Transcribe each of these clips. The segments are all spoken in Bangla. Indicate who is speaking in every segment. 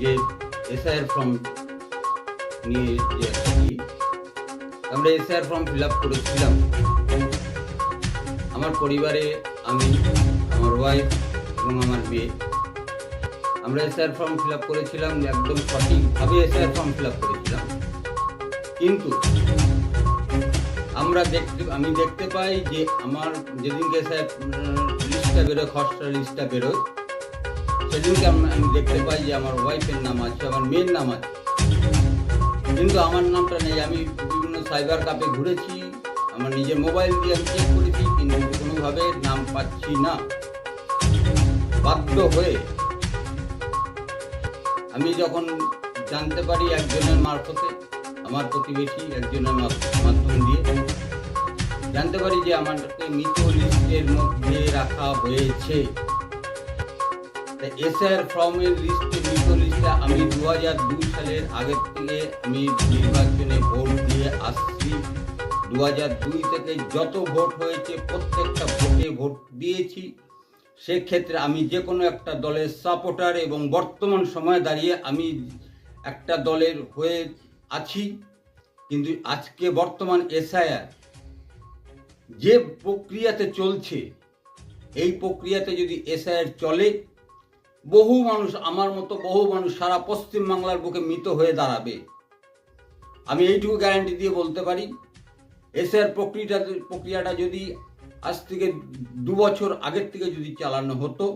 Speaker 1: যে এসআইয়ের ফর্ম নিয়ে আমরা এসআইয়ের ফর্ম ফিল আপ করেছিলাম। আমার পরিবারে আমি, আমার ওয়াইফ এবং আমার মেয়ে। আমরা এসআইয়ের ফর্ম ফিল আপ করেছিলাম, একদম সঠিকভাবে এসআইয়ের ফর্ম ফিল আপ করেছিলাম। কিন্তু আমরা দেখতে, আমি দেখতে পাই যে আমার যেদিনকে স্যার লিস্টটা বেরোয়, খসড়া লিস্টটা বেরোয় সেদিনকে আমি দেখতে পাই যে আমার ওয়াইফের নাম আছে, আমার মেয়ের নাম আছে। কিন্তু আমার নামটা নেই, আমি বিভিন্ন সাইবার কাপে ঘুরেছি, আমার নিজের মোবাইল দিয়ে আমি চেক করেছি, কিন্তু কোনোভাবে নাম পাচ্ছি না। বাধ্য হয়ে আমি যখন জানতে পারি একজনের মারফতে, আমার প্রতিবেশী একজনের মাধ্যম দিয়ে, জানতে পারি যে আমাকে মৃত লিস্টের মধ্যে রাখা হয়েছে। এসআর ফর্মের লিস্টে মৃত লিস্টে আমি দু হাজার দুই সালের আগের থেকে আমি নির্বাচনে ভোট দিয়ে আসছি। দু হাজার দুই থেকে যত ভোট হয়েছে, প্রত্যেকটা ভোটে ভোট দিয়েছি। সেক্ষেত্রে আমি যে কোনো একটা দলের সাপোর্টার এবং বর্তমান সময়ে দাঁড়িয়ে আমি একটা দলের হয়ে আছি। কিন্তু আজকে বর্তমান এসআইআর যে প্রক্রিয়াতে চলছে, এই প্রক্রিয়াতে যদি এসআইআর চলে বহু মানুষ আমার মতো বহু মানুষ সারা পশ্চিম বাংলার বুকে মৃত হয়ে দাঁড়াবে। আমি এইটুকু গ্যারান্টি দিয়ে বলতে পারি এসআইআর প্রক্রিয়াটা প্রক্রিয়াটা যদি আজ থেকে দু বছর আগের থেকে যদি চালানো হতো,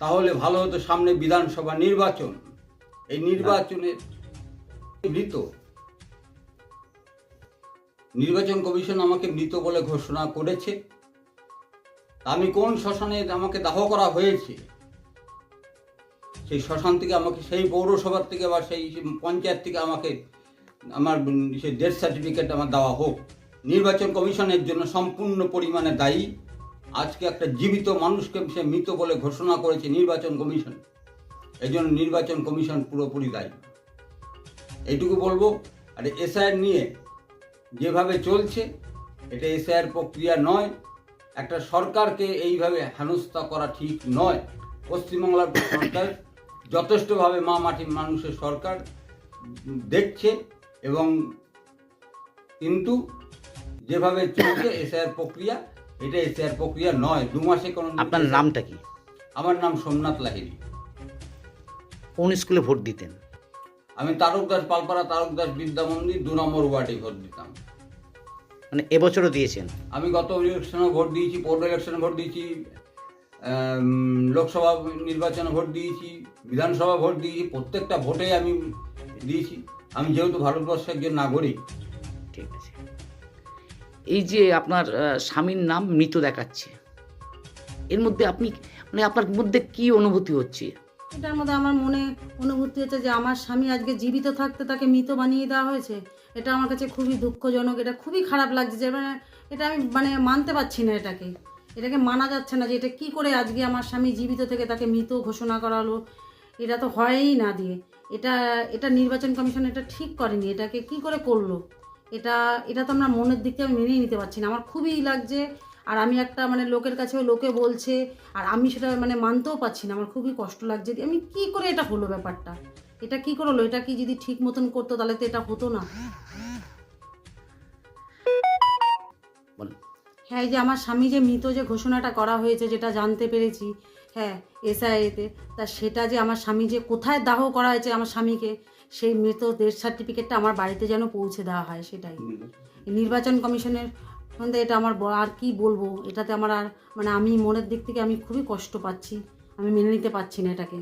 Speaker 1: তাহলে ভালো হতো সামনে বিধানসভা নির্বাচন। এই নির্বাচনে মৃত। নির্বাচন কমিশন আমাকে মৃত বলে ঘোষণা করেছে। আমি কোন শ্মশানে আমাকে দাহ করা হয়েছে? সেই শ্মশান থেকে আমাকে, সেই পৌরসভার থেকে বা সেই পঞ্চায়েত থেকে আমাকে, আমার সেই ডেথ সার্টিফিকেট আমার দেওয়া হোক। নির্বাচন কমিশনের জন্য সম্পূর্ণ পরিমাণে দায়ী। আজকে একটা জীবিত মানুষকে সে মৃত বলে ঘোষণা করেছে নির্বাচন কমিশন। এই জন্য নির্বাচন কমিশন পুরোপুরি দায়ী। এইটুকু বলব। আর এসআইআর নিয়ে যেভাবে চলছে, এটা এসআইআর প্রক্রিয়া নয়। একটা সরকারকে এইভাবে হেনস্থা করা ঠিক নয়। পশ্চিমবাংলার সরকার যথেষ্টভাবে মা মাটির মানুষের সরকার দেখছে এবং কিন্তু যেভাবে চলছে এসআইআর প্রক্রিয়া এটা এসআইআর প্রক্রিয়া নয় দু মাসে কোনো
Speaker 2: আপনার নামটা কি?
Speaker 1: আমার নাম সোমনাথ লাহিড়ী।
Speaker 2: কোন স্কুলে ভোট দিতেন?
Speaker 1: আমি তারক দাস পালপাড়া তারক দাস বিদ্যা মন্দির দু নম্বর ওয়ার্ডে ভোট দিতাম।
Speaker 2: মানে এবছরও দিয়েছেন?
Speaker 1: আমি গত ইলেকশনে ভোট দিয়েছি পৌর ইলেকশনে ভোট দিয়েছি লোকসভা নির্বাচনে ভোট দিয়েছি বিধানসভা ভোট দিয়েছি প্রত্যেকটা ভোটে আমি দিয়েছি। আমি যেহেতু ভারতবর্ষের একজন নাগরিক।
Speaker 2: ঠিক আছে। এই যে আপনার স্বামীর নাম মৃত দেখাচ্ছে এর মধ্যে আপনি মানে আপনার মধ্যে কি অনুভূতি হচ্ছে?
Speaker 3: এটার মধ্যে আমার মনে অনুভূতি হচ্ছে যে আমার স্বামী আজকে জীবিত থাকতে তাকে মৃত বানিয়ে দেওয়া হয়েছে। এটা আমার কাছে খুবই দুঃখজনক এটা খুবই খারাপ লাগছে যে মানে এটা আমি মানে মানতে পারছি না এটাকে। এটাকে মানা যাচ্ছে না যে এটা কি করে আজকে আমার স্বামী জীবিত থেকে তাকে মৃত ঘোষণা করা হলো এটা তো হয়ই না দিয়ে। এটা এটা নির্বাচন কমিশন এটা ঠিক করেনি। এটাকে কি করে করল? এটা এটা তো আমরা মনের দিক থেকে আমি মেনেই নিতে পারছি না। আমার খুবই লাগছে, আর আমি একটা মানে লোকের কাছেও লোকে বলছে, আর আমি সেটা মানে মানতেও পারছি না। আমার খুবই কষ্ট লাগছে। আমি কি করে এটা হলো ব্যাপারটা? এটা কি করল এটা কি যদি ঠিক মতন করতো তাহলে তো এটা হতো না। হ্যাঁ এই যে আমার স্বামী যে মৃত যে ঘোষণাটা করা হয়েছে, যেটা জানতে পেরেছি হ্যাঁ এসআইএতে তা সেটা যে আমার স্বামী যে কোথায় দাহ করা হয়েছে আমার স্বামীকে, সেই মৃত ডেথ সার্টিফিকেটটা আমার বাড়িতে যেন পৌঁছে দেওয়া হয়, সেটাই। নির্বাচন কমিশনের মধ্যে এটা আমার আর কি বলব, এটাতে আমার আর মানে আমি মনের দিক থেকে আমি খুবই কষ্ট পাচ্ছি, আমি মেনে নিতে পারছি না এটাকে।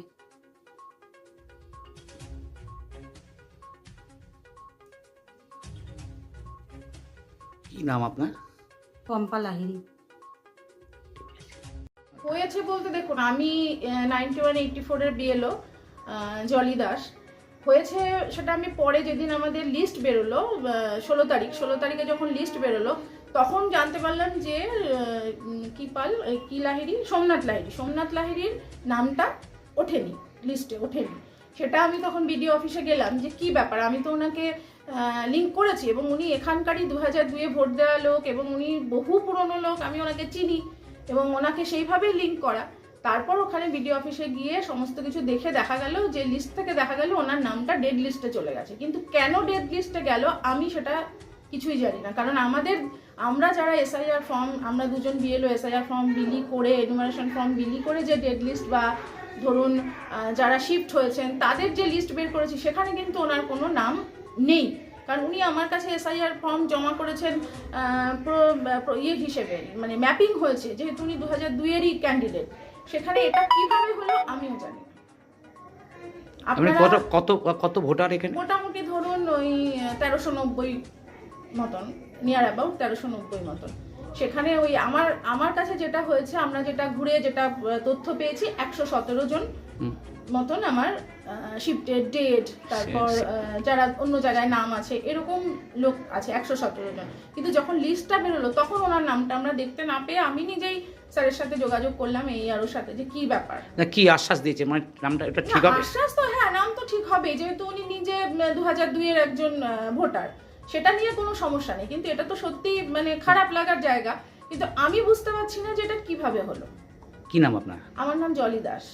Speaker 2: কি নাম আপনার?
Speaker 3: পম্পা লাহিড়ি
Speaker 4: হয়েছে বলতে দেখুন, আমি নাইনটি ওয়ান এইটটি ফোরের বিএলও জলি দাস। হয়েছে সেটা আমি পরে যেদিন আমাদের লিস্ট বেরোলো ষোলো তারিখ, ষোলো তারিখে যখন লিস্ট বেরোলো, তখন জানতে পারলাম যে কি পাল কি লাহিড়ি? সোমনাথ লাহিড়ি। সোমনাথ লাহিড়ির নামটা ওঠেনি লিস্টে ওঠেনি। সেটা আমি তখন বিডিও অফিসে গেলাম যে কি ব্যাপার? আমি তো ওনাকে লিঙ্ক করেছি এবং উনি এখানকারই দু হাজার দুয়ে ভোট দেওয়া লোক এবং উনি বহু পুরনো লোক, আমি ওনাকে চিনি এবং ওনাকে সেইভাবেই লিঙ্ক করা। তারপর ওখানে বিডিও অফিসে গিয়ে সমস্ত কিছু দেখে দেখা গেল যে লিস্ট থেকে দেখা গেল ওনার নামটা ডেড লিস্টে চলে গেছে। কিন্তু কেন ডেড লিস্টে গেল আমি সেটা কিছুই জানি না। কারণ আমাদের, আমরা যারা এসআইআর ফর্ম আমরা দুজন বিএলও এসআইআর ফর্ম বিলি করে এনুমারেশন ফর্ম বিলি করে যে ডেড লিস্ট বা ধরুন যারা শিফট হয়েছেন তাদের যে লিস্ট বের করেছি সেখানে কিন্তু ওনার কোনো নাম নেই। কারণ উনি আমার কাছে এসআইআর ফর্ম জমা করেছেন ইয়ে হিসেবে মানে ম্যাপিং হয়েছে যেহেতু উনি দু হাজার দুইয়েরই ক্যান্ডিডেট সেখানে এটা কীভাবে হলো আমিও জানি
Speaker 2: আপনি কত কত কত ভোটার এখানে?
Speaker 4: মোটামুটি ধরুন ওই তেরোশো নব্বই মতন নিয়ার অ্যাবাউট তেরোশো নব্বই মতন। সেখানে ওই আমার আমার কাছে যেটা হয়েছে আমরা যেটা ঘুরে যেটা তথ্য পেয়েছি একশো সতেরো জন মতন আমার শিফটেড ডেট তারপর যারা অন্য জায়গায় নাম আছে এরকম লোক আছে একশো সতেরো জন। কিন্তু যখন লিস্টটা বেরোলো তখন ওনার নামটা আমরা দেখতে না পেয়ে আমি নিজেই স্যারের সাথে যোগাযোগ করলাম এই আরোর সাথে যে কি ব্যাপার?
Speaker 2: না কি আশ্বাস দিয়েছে? মানে নামটা এটা ঠিক হবে?
Speaker 4: আশ্বাস তো হ্যাঁ নাম তো ঠিক হবে যেহেতু উনি নিজে দু হাজার দুইয়ের একজন ভোটার। সেটা নিয়ে কোনো সমস্যা নেই। কিন্তু এটা তো সত্যি মানে খারাপ লাগার জায়গা। কিন্তু আমি বুঝতে পারছি না যে এটা কীভাবে হলো।
Speaker 2: কি নাম আপনার?
Speaker 4: আমার নাম জলি দাস।